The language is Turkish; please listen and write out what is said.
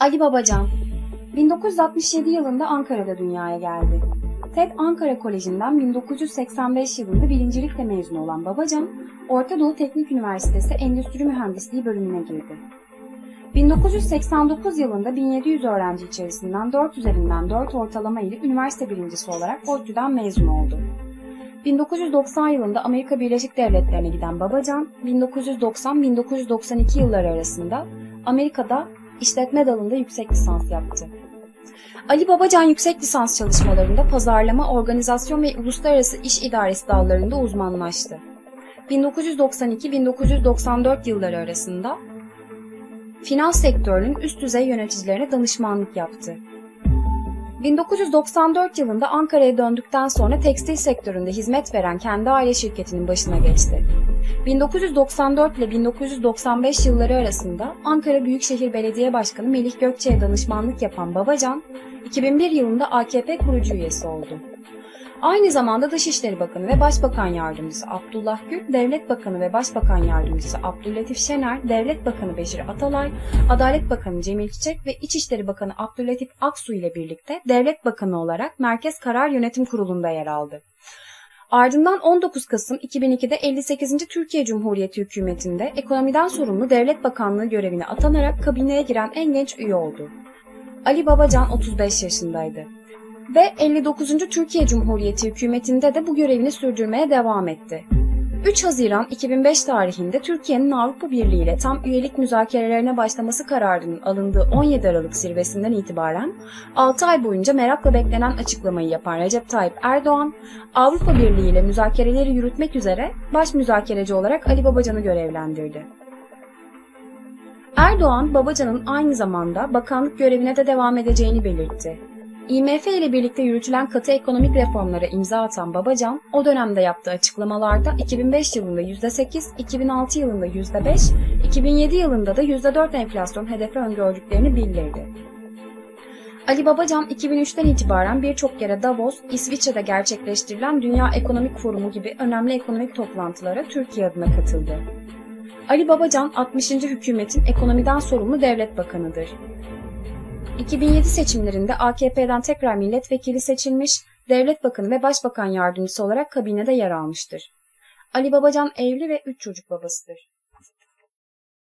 Ali Babacan 1967 yılında Ankara'da dünyaya geldi. TED Ankara Koleji'nden 1985 yılında birincilikle mezun olan Babacan, Orta Doğu Teknik Üniversitesi Endüstri Mühendisliği bölümüne girdi. 1989 yılında 1700 öğrenci içerisinden 4 üzerinden 4 ortalama ile üniversite birincisi olarak ODTÜ'den mezun oldu. 1990 yılında Amerika Birleşik Devletleri'ne giden Babacan, 1990-1992 yılları arasında Amerika'da işletme dalında yüksek lisans yaptı. Ali Babacan yüksek lisans çalışmalarında pazarlama, organizasyon ve uluslararası iş idaresi dallarında uzmanlaştı. 1992-1994 yılları arasında finans sektörünün üst düzey yöneticilerine danışmanlık yaptı. 1994 yılında Ankara'ya döndükten sonra tekstil sektöründe hizmet veren kendi aile şirketinin başına geçti. 1994 ile 1995 yılları arasında Ankara Büyükşehir Belediye Başkanı Melih Gökçe'ye danışmanlık yapan Babacan, 2001 yılında AKP kurucu üyesi oldu. Aynı zamanda Dışişleri Bakanı ve Başbakan Yardımcısı Abdullah Gül, Devlet Bakanı ve Başbakan Yardımcısı Abdüllatif Şener, Devlet Bakanı Beşir Atalay, Adalet Bakanı Cemil Çiçek ve İçişleri Bakanı Abdüllatif Aksu ile birlikte Devlet Bakanı olarak Merkez Karar Yönetim Kurulu'nda yer aldı. Ardından 19 Kasım 2002'de 58. Türkiye Cumhuriyeti hükümetinde ekonomiden sorumlu Devlet Bakanlığı görevine atanarak kabineye giren en genç üye oldu. Ali Babacan 35 yaşındaydı ve 59. Türkiye Cumhuriyeti hükümetinde de bu görevini sürdürmeye devam etti. 3 Haziran 2005 tarihinde Türkiye'nin Avrupa Birliği ile tam üyelik müzakerelerine başlaması kararının alındığı 17 Aralık zirvesinden itibaren 6 ay boyunca merakla beklenen açıklamayı yapan Recep Tayyip Erdoğan, Avrupa Birliği ile müzakereleri yürütmek üzere baş müzakereci olarak Ali Babacan'ı görevlendirdi. Erdoğan, Babacan'ın aynı zamanda bakanlık görevine de devam edeceğini belirtti. IMF ile birlikte yürütülen katı ekonomik reformlara imza atan Babacan, o dönemde yaptığı açıklamalarda 2005 yılında %8, 2006 yılında %5, 2007 yılında da %4 enflasyon hedefi öngördüklerini bildirdi. Ali Babacan 2003'ten itibaren birçok kere Davos, İsviçre'de gerçekleştirilen Dünya Ekonomik Forumu gibi önemli ekonomik toplantılara Türkiye adına katıldı. Ali Babacan 60. hükümetin ekonomiden sorumlu devlet bakanıdır. 2007 seçimlerinde AKP'den tekrar milletvekili seçilmiş, devlet bakanı ve başbakan yardımcısı olarak kabinede yer almıştır. Ali Babacan evli ve 3 çocuk babasıdır.